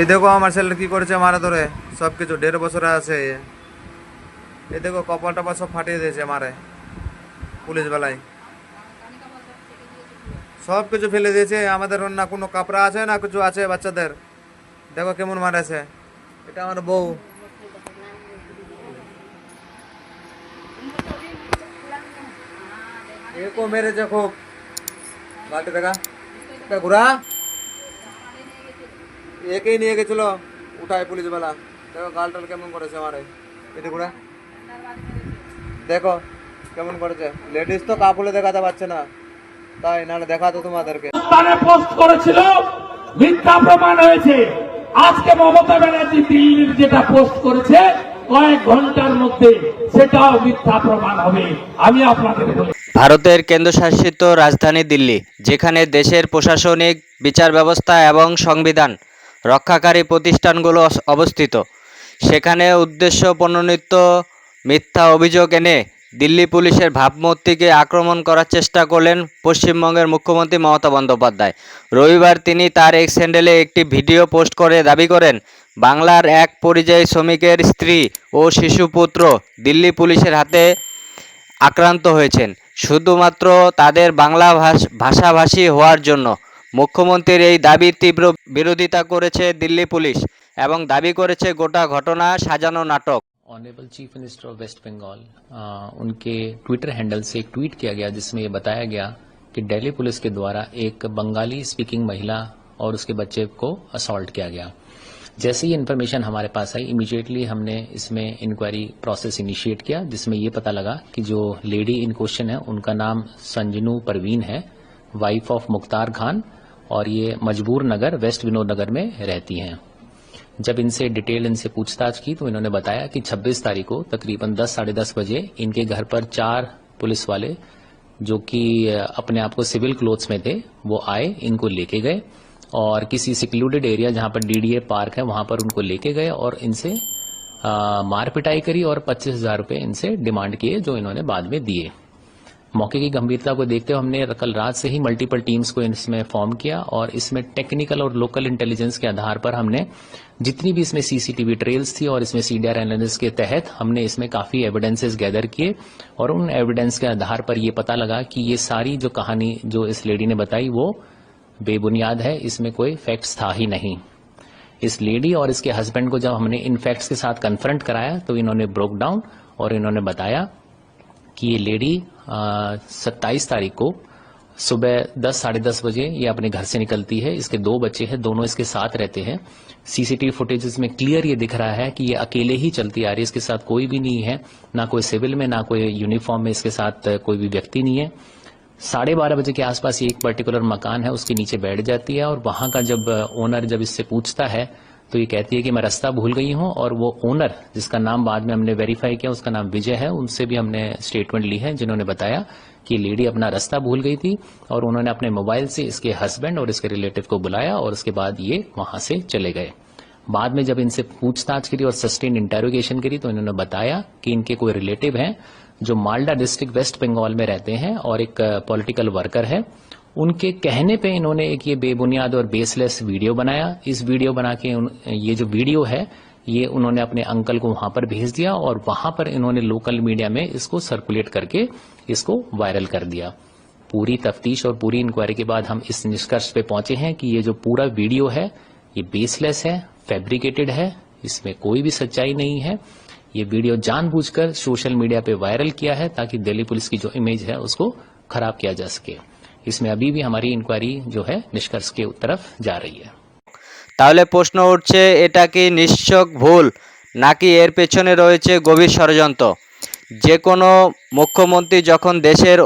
এই দেখো আমার ছেলে কি করেছে মারা ধরে। সব কিছু দেড় বছরে আছে। এই দেখো কপাল টপাল সব ফাটিয়ে দিয়েছে মারে। পুলিশ বেলায় সব কিছু ফেলে দিয়েছে। আমাদের না কোনো কাপড়া আছে না কিছু আছে বাচ্চাদের? দেখো কেমন মারেছে। এটা আমার বউ। একো মেরেছে খুব। গালটি দেখা। ঘোরা। একেই নিয়ে গেছিল। উঠায় পুলিশ বেলা দেখো গাল টাল কেমন করেছে আমারে। এটা ঘোরা। দেখো কেমন করেছে। লেডিস তো কাপড়ে দেখাতে পারছে না। তাই নাহলে দেখাতো তোমাদেরকে। স্থানে পোস্ট করেছিল মিথ্যা প্রমাণ হয়েছে। আজকে মমতা ব্যানার্জি দিল্লির যেটা পোস্ট করেছে কয়েক ঘণ্টার মধ্যে সেটাও মিথ্যা প্রমাণ হবে। আমি আপনাদের বলি। ভারতের কেন্দ্রশাসিত রাজধানী দিল্লি যেখানে দেশের প্রশাসনিক বিচার ব্যবস্থা এবং সংবিধান রক্ষাকারী প্রতিষ্ঠানগুলো অবস্থিত। সেখানে উদ্দেশ্য প্রণোদিত মিথ্যা অভিযোগ এনে দিল্লি পুলিশের ভাবমূর্তিকে আক্রমণ করার চেষ্টা করলেন পশ্চিমবঙ্গের মুখ্যমন্ত্রী মমতা বন্দ্যোপাধ্যায়। রবিবার তিনি তার এক্স হ্যান্ডেলে একটি ভিডিও পোস্ট করে দাবি করেন, বাংলার এক পরিযায়ী শ্রমিকের স্ত্রী ও শিশুপুত্র দিল্লি পুলিশের হাতে আক্রান্ত হয়েছেন। শুধুমাত্র তাদের বাংলা ভাষ- ভাষাভাষী হওয়ার জন্য মুখ্যমন্ত্রীর এই দাবির তীব্র বিরোধিতা করেছে দিল্লি পুলিশ এবং দাবি করেছে গোটা ঘটনা সাজানো নাটক honourable chief minister of West Bengal uh, उनके ट्विटर हैंडल से एक ट्वीट किया गया जिसमें ये बताया गया कि दिल्ली पुलिस के द्वारा एक बंगाली स्पीकिंग महिला और उसके बच्चे को असॉल्ट किया गया जैसे ही इन्फॉर्मेशन हमारे पास आई इमीडिएटली हमने इसमें इंक्वायरी प्रोसेस इनिशिएट किया जिसमें ये पता लगा कि जो लेडी इन क्वेश्चन है उनका नाम संजनू परवीन है वाइफ ऑफ़ मुख्तार खान और ये मजबूर नगर वेस्ट विनोद नगर में रहती हैं। जब इनसे डिटेल इनसे पूछताछ की तो इन्होंने बताया कि 26 तारीख को तकरीबन 10 साढ़े दस बजे इनके घर पर चार पुलिस वाले जो कि अपने आप को सिविल क्लोथ्स में थे वो आए इनको लेके गए और किसी सिक्लूडेड एरिया जहाँ पर डीडीए पार्क है वहाँ पर उनको लेके गए और इनसे अ, मार पिटाई करी और पच्चीस हज़ार रुपये इनसे डिमांड किए जो इन्होंने बाद में दिए। मौके की गंभीरता को देखते हुए हमने कल रात से ही मल्टीपल टीम्स को इसमें फॉर्म किया और इसमें टेक्निकल और लोकल इंटेलिजेंस के आधार पर हमने जितनी भी इसमें सीसीटीवी ट्रेल्स थी और इसमें सीडीआर एनालिसिस के तहत हमने इसमें काफ़ी एविडेंसेस गैदर किए और उन एविडेंस के आधार पर यह पता लगा कि ये सारी जो कहानी जो इस लेडी ने बताई वो बेबुनियाद है, इसमें कोई फैक्ट्स था ही नहीं। इस लेडी और इसके हस्बैंड को जब हमने इन फैक्ट्स के साथ कन्फ्रंट कराया तो इन्होंने ब्रोक डाउन और इन्होंने बताया कि ये लेडी सत्ताईस तारीख को सुबह दस, साढ़े दस बजे ये अपने घर से निकलती है। इसके दो बच्चे हैं, दोनों इसके साथ रहते हैं। सीसीटीवी फुटेज में क्लियर ये दिख रहा है कि ये अकेले ही चलती आ रही है। इसके साथ कोई भी नहीं है, ना कोई सिविल में, ना कोई यूनिफॉर्म में इसके साथ कोई भी व्यक्ति नहीं है। साढ़े बारह बजे के आसपास ये एक पर्टिकुलर मकान है, उसके नीचे बैठ जाती है और वहाँ का जब ओनर जब इससे पूछता है तो ये कहती है कि मैं रास्ता भूल गई हूँ और वो ओनर जिसका नाम बाद में हमने वेरीफाई किया, उसका नाम विजय है, उनसे भी हमने स्टेटमेंट ली है, जिन्होंने बताया कि लेडी अपना रास्ता भूल गई थी और उन्होंने अपने मोबाइल से इसके हस्बैंड और इसके रिलेटिव को बुलाया और उसके बाद ये वहाँ से चले गए। बाद में जब इनसे पूछताछ करी और सस्टेन इंटेरोगेशन करी तो इन्होंने बताया कि इनके कोई रिलेटिव हैं जो मालडा डिस्ट्रिक्ट वेस्ट बंगाल में रहते हैं और एक पॉलिटिकल वर्कर है। उनके कहने पे इन्होंने एक ये बेबुनियाद और बेसलेस वीडियो बनाया। इस वीडियो बना के ये जो वीडियो है, ये उन्होंने अपने अंकल को वहाँ पर भेज दिया और वहाँ पर इन्होंने लोकल मीडिया में इसको सर्कुलेट करके इसको वायरल कर दिया। पूरी तफ्तीश और पूरी इंक्वायरी के बाद हम इस निष्कर्ष पे पहुँचे हैं कि ये जो पूरा वीडियो है, ये बेसलेस है फैब्रिकेटेड है, इसमें कोई भी सच्चाई नहीं है। ये वीडियो जानबूझकर सोशल मीडिया पे वायरल किया है ताकि दिल्ली पुलिस की जो इमेज है उसको खराब किया जा सके। इसमें अभी भी हमारी इंक्वायरी जो है निष्कर्ष के तरफ जा रही है তাহলে প্রশ্ন উঠছে এটা কি নিশ্চক ভুল নাকি এর পেছনে রয়েছে গভীর ষড়যন্ত্র যে কোনো মুখ্যমন্ত্রী যখন দেশের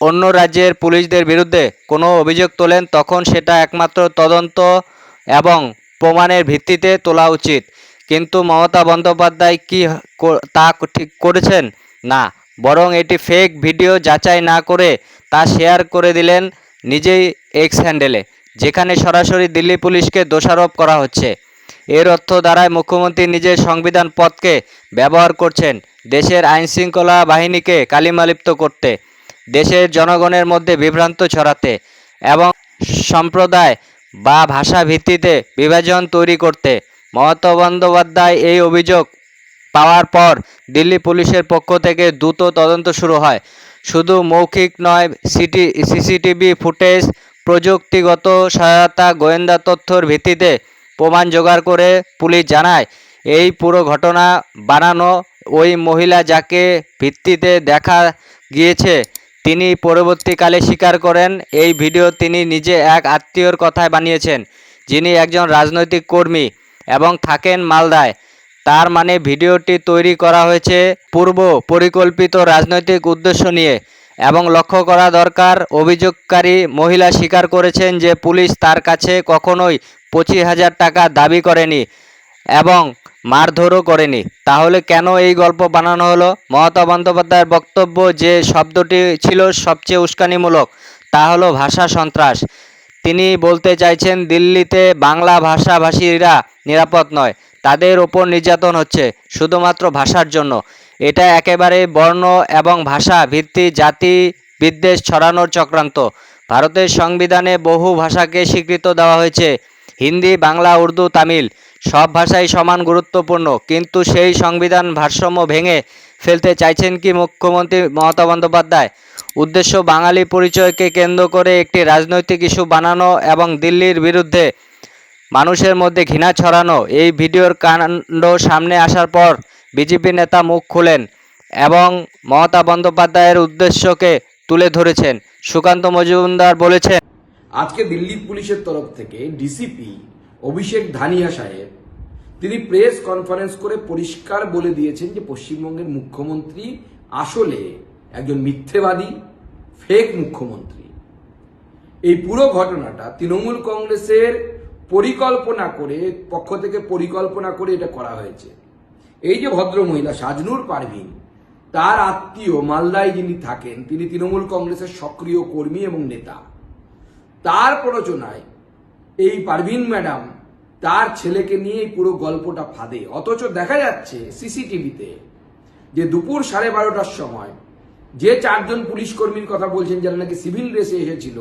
অন্য রাজ্যের পুলিশদের বিরুদ্ধে কোনো অভিযোগ তোলেন তখন সেটা একমাত্র তদন্ত এবং প্রমাণের ভিত্তিতে তোলা উচিত কিন্তু মমতা বন্দ্যোপাধ্যায় কি কো- তা ঠিক করেছেন না বরং এটি ফেক ভিডিও যাচাই না করে তা শেয়ার করে দিলেন নিজেই এক্স হ্যান্ডেলে যেখানে সরাসরি দিল্লি পুলিশকে দোষারোপ করা হচ্ছে। এর অর্থ দ্বারায় মুখ্যমন্ত্রী নিজের সংবিধান পদকে ব্যবহার করছেন, দেশের আইনশৃঙ্খলা বাহিনীকে কালিমালিপ্ত করতে, দেশের জনগণের মধ্যে বিভ্রান্ত ছড়াতে এবং সম্প্রদায় বা ভাষা ভিত্তিতে বিভাজন তৈরি করতে। মমতা বন্দ্যোপাধ্যায় এই অভিযোগ পাওয়ার পর দিল্লি পুলিশের পক্ষ থেকে দ্রুত তদন্ত শুরু হয়। শুধু মৌখিক নয়, সিটি, সিসিটিভি ফুটেজ, প্রযুক্তিগত সহায়তা, গোয়েন্দা তথ্যর ভিত্তিতে প্রমাণ জোগাড় করে পুলিশ জানায়, এই পুরো ঘটনা বানানো ওই মহিলা যাকে ভিত্তিতে দেখা গিয়েছে, তিনি পরবর্তীকালে স্বীকার করেন, এই ভিডিও তিনি নিজে এক আত্মীয়র কথায় বানিয়েছেন, যিনি একজন রাজনৈতিক কর্মী এবং থাকেন মালদায়। তার মানে ভিডিওটি তৈরি করা হয়েছে পূর্ব পরিকল্পিত রাজনৈতিক উদ্দেশ্য নিয়ে এবং লক্ষ্য করা দরকার অভিযোগকারী মহিলা স্বীকার করেছেন যে পুলিশ তার কাছে কখনোই পঁচিশ হাজার টাকা দাবি করেনি এবং মারধরও করেনি। তাহলে কেন এই গল্প বানানো হলো? মমতা বন্দ্যোপাধ্যায়ের বক্তব্য যে শব্দটি ছিল সবচেয়ে উস্কানিমূলক, তা হলো ভাষা সন্ত্রাস। তিনি বলতে চাইছেন, দিল্লিতে বাংলা ভাষাভাষীরা নিরাপদ নয়। তাদের ওপর নির্যাতন হচ্ছে, শুধুমাত্র ভাষার জন্য। এটা একেবারে বর্ণ এবং ভাষা ভিত্তি জাতি বিদ্বেষ ছড়ানোর চক্রান্ত। ভারতের সংবিধানে বহু ভাষাকে স্বীকৃত দেওয়া হয়েছে, হিন্দি, বাংলা, উর্দু, তামিল। সব ভাষাই সমান গুরুত্বপূর্ণ, কিন্তু সেই সংবিধান ভারসাম্য ভেঙে ফেলতে চাইছেন কি মুখ্যমন্ত্রী মমতা বন্দ্যোপাধ্যায়? উদ্দেশ্য বাঙালি পরিচয়কে কেন্দ্র করে একটি রাজনৈতিক ইস্যু বানানো এবং দিল্লির বিরুদ্ধে মানুষের মধ্যে ঘৃণা ছড়ানো। এই ভিডিওর কাণ্ড সামনে আসার পর বিজেপি নেতা মুখ খুলেন এবং মমতা বন্দ্যোপাধ্যায়ের উদ্দেশ্যকে তুলে ধরেছেন। সুকান্ত মজুমদার বলেছেন, আজকে দিল্লি পুলিশের তরফ থেকে ডিসিপি অভিষেক ধানিয়া সাহেব, তিনি প্রেস কনফারেন্স করে পরিষ্কার বলে দিয়েছেন যে পশ্চিমবঙ্গের মুখ্যমন্ত্রী আসলে একজন মিথ্যেবাদী ফেক মুখ্যমন্ত্রী। এই পুরো ঘটনাটা তৃণমূল কংগ্রেসের পরিকল্পনা করে, পক্ষ থেকে পরিকল্পনা করে এটা করা হয়েছে। এই যে ভদ্র মহিলা, সাজনুর পারভিন, তার আত্মীয় মালদায় যিনি থাকেন, তিনি তৃণমূল কংগ্রেসের সক্রিয় কর্মী এবং নেতা। তার প্ররোচনায় এই পারভিন ম্যাডাম তার ছেলেকে নিয়ে পুরো গল্পটা ফাঁদে। অথচ দেখা যাচ্ছে সিসিটিভিতে যে দুপুর সাড়ে বারোটার সময় যে চারজন পুলিশ কর্মীর কথা বলছেন, যারা নাকি সিভিল ড্রেসে এসেছিল,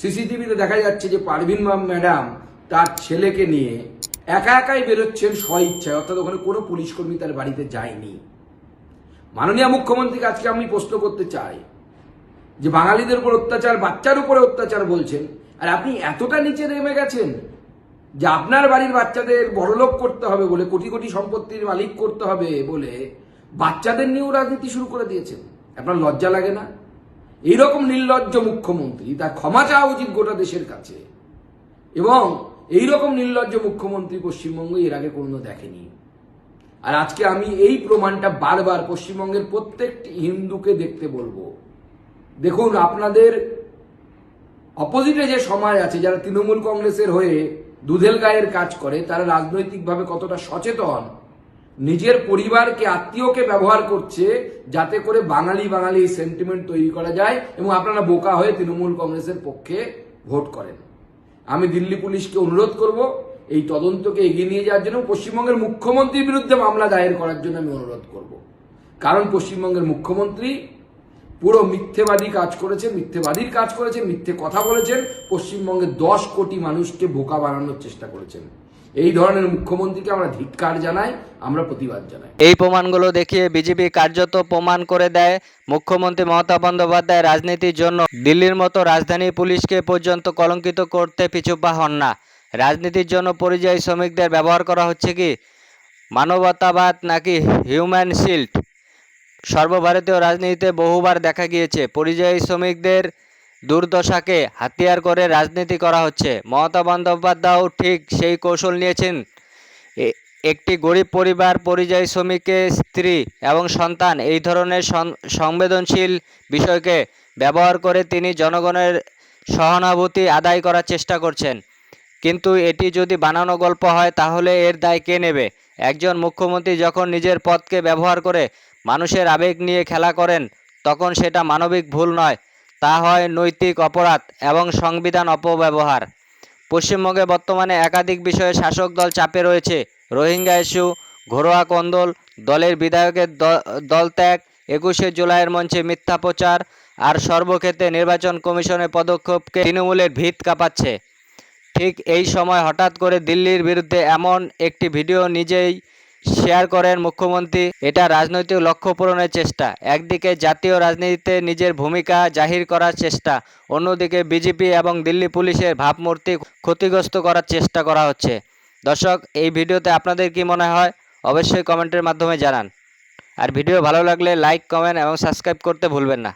সিসিটিভিতে দেখা যাচ্ছে যে পারভিন ম্যাডাম তার ছেলেকে নিয়ে একা একাই বেরোচ্ছেন স্ব ইচ্ছায় অর্থাৎ ওখানে কোনো পুলিশ কর্মী তার বাড়িতে যায়নি। মাননীয় মুখ্যমন্ত্রীকে আজকে আমি প্রশ্ন করতে চাই যে বাঙালিদের উপর অত্যাচার, বাচ্চার উপরে অত্যাচার বলছেন, আর আপনি এতটা নিচে নেমে গেছেন যে আপনার বাড়ির বাচ্চাদের বড়লোক করতে হবে বলে, কোটি কোটি সম্পত্তির মালিক করতে হবে বলে বাচ্চাদের নিয়েও রাজনীতি শুরু করে দিয়েছেন। আপনার লজ্জা লাগে না? এইরকম নির্লজ্জ মুখ্যমন্ত্রী, তার ক্ষমা চাওয়া উচিত গোটা দেশের কাছে। এবং এইরকম নির্লজ্জ মুখ্যমন্ত্রী পশ্চিমবঙ্গ এর আগে কোনো দেখেনি। আর আজকে আমি এই প্রমাণটা বারবার পশ্চিমবঙ্গের প্রত্যেকটি হিন্দুকে দেখতে বলব। দেখুন, আপনাদের অপোজিটে যে সমাজ আছে, যারা তৃণমূল কংগ্রেসের হয়ে দুধেল গায়ের কাজ করে, তারা রাজনৈতিকভাবে কতটা সচেতন, নিজের পরিবারকে, আত্মীয়কে ব্যবহার করছে যাতে করে বাঙালি বাঙালি সেন্টিমেন্ট তৈরি করা যায় এবং আপনারা বোকা হয়ে তৃণমূল কংগ্রেসের পক্ষে ভোট করেন। আমি দিল্লি পুলিশকে অনুরোধ করব, এই তদন্তকে এগিয়ে নিয়ে যাওয়ার জন্য পশ্চিমবঙ্গের মুখ্যমন্ত্রীর বিরুদ্ধে মামলা দায়ের করার জন্য আমি অনুরোধ করব। কারণ পশ্চিমবঙ্গের মুখ্যমন্ত্রী পুরো মিথ্যেবাদী কাজ করেছে মিথ্যেবাদীর কাজ করেছে মিথ্যে কথা বলেছেন, পশ্চিমবঙ্গের দশ কোটি মানুষকে বোকা বানানোর চেষ্টা করেছেন। এই ধরনের মুখ্যমন্ত্রীকে আমরা ধিক্কার জানাই, আমরা প্রতিবাদ জানাই। এই প্রমাণগুলো দেখিয়ে বিজেপি কার্যত প্রমাণ করে দেয় মুখ্যমন্ত্রী মমতা বন্দ্যোপাধ্যায় রাজনীতির জন্য। দিল্লির মতো রাজধানী পুলিশকে পর্যন্ত কলঙ্কিত করতে পিছুপা হন না। রাজনীতির জন্য পরিযায়ী শ্রমিকদের ব্যবহার করা হচ্ছে কি? মানবতাবাদ নাকি হিউম্যান শিল্ড? সর্বভারতীয় রাজনীতিতে বহুবার দেখা গিয়েছে, পরিযায়ী শ্রমিকদের দুর্দশাকে হাতিয়ার করে রাজনীতি করা হচ্ছে। মমতা বন্দ্যোপাধ্যায়ও ঠিক সেই কৌশল নিয়েছেন। একটি গরিব পরিবার, পরিযায়ী শ্রমিকের স্ত্রী এবং সন্তান এই ধরনের সংবেদনশীল বিষয়কে ব্যবহার করে তিনি জনগণের সহানুভূতি আদায় করার চেষ্টা করছেন। কিন্তু এটি যদি বানানো গল্প হয়, তাহলে এর দায় কে নেবে? একজন মুখ্যমন্ত্রী যখন নিজের পদকে ব্যবহার করে মানুষের আবেগ নিয়ে খেলা করেন, তখন সেটা মানবিক ভুল নয়। তা হয় নৈতিক অপরাধ এবং সংবিধান অপব্যবহার। পশ্চিমবঙ্গে বর্তমানে একাধিক বিষয়ে শাসক দল চাপে রয়েছে। রোহিঙ্গা ইস্যু, ঘরোয়া কন্দল, দলের বিধায়কের দ- দলত্যাগ একুশে জুলাইয়ের মঞ্চে মিথ্যা প্রচার আর সর্বক্ষেত্রে নির্বাচন কমিশনের পদক্ষেপকে তৃণমূলের ভিত কাঁপাচ্ছে। ঠিক এই সময় হঠাৎ করে দিল্লির বিরুদ্ধে এমন একটি ভিডিও নিজেই শেয়ার করেন মুখ্যমন্ত্রী। এটা রাজনৈতিক লক্ষ্য পূরণের চেষ্টা। একদিকে জাতীয় রাজনীতিতে নিজের ভূমিকা জাহির করার চেষ্টা। অন্যদিকে বিজেপি এবং দিল্লি পুলিশের ভাবমূর্তি ক্ষতিগ্রস্ত করার চেষ্টা করা হচ্ছে। দর্শক, এই ভিডিওতে আপনাদের কি মনে হয়? অবশ্যই কমেন্টের মাধ্যমে জানান। আর ভিডিও ভালো লাগলে লাইক, কমেন্ট এবং সাবস্ক্রাইব করতে ভুলবেন না।